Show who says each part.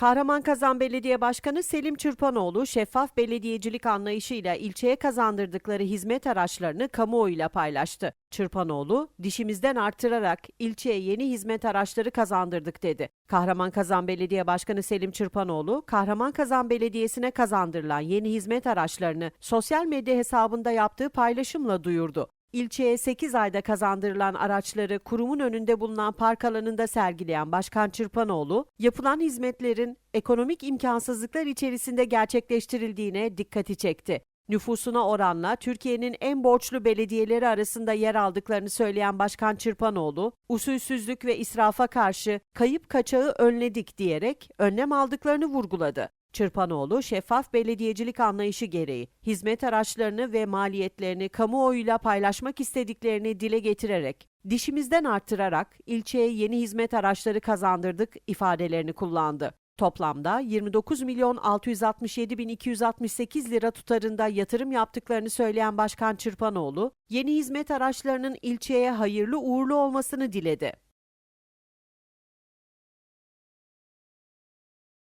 Speaker 1: Kahramankazan Belediye Başkanı Selim Çırpanoğlu şeffaf belediyecilik anlayışıyla ilçeye kazandırdıkları hizmet araçlarını kamuoyuyla paylaştı. Çırpanoğlu, dişimizden artırarak ilçeye yeni hizmet araçları kazandırdık dedi. Kahramankazan Belediye Başkanı Selim Çırpanoğlu, Kahramankazan Belediyesi'ne kazandırılan yeni hizmet araçlarını sosyal medya hesabında yaptığı paylaşımla duyurdu. İlçeye 8 ayda kazandırılan araçları kurumun önünde bulunan park alanında sergileyen Başkan Çırpanoğlu, yapılan hizmetlerin ekonomik imkansızlıklar içerisinde gerçekleştirildiğine dikkati çekti. Nüfusuna oranla Türkiye'nin en borçlu belediyeleri arasında yer aldıklarını söyleyen Başkan Çırpanoğlu, usulsüzlük ve israfa karşı kayıp kaçağı önledik diyerek önlem aldıklarını vurguladı. Çırpanoğlu, şeffaf belediyecilik anlayışı gereği hizmet araçlarını ve maliyetlerini kamuoyuyla paylaşmak istediklerini dile getirerek, dişimizden arttırarak ilçeye yeni hizmet araçları kazandırdık ifadelerini kullandı. Toplamda 29 milyon 667 bin 268 lira tutarında yatırım yaptıklarını söyleyen Başkan Çırpanoğlu, yeni hizmet araçlarının ilçeye hayırlı uğurlu olmasını diledi.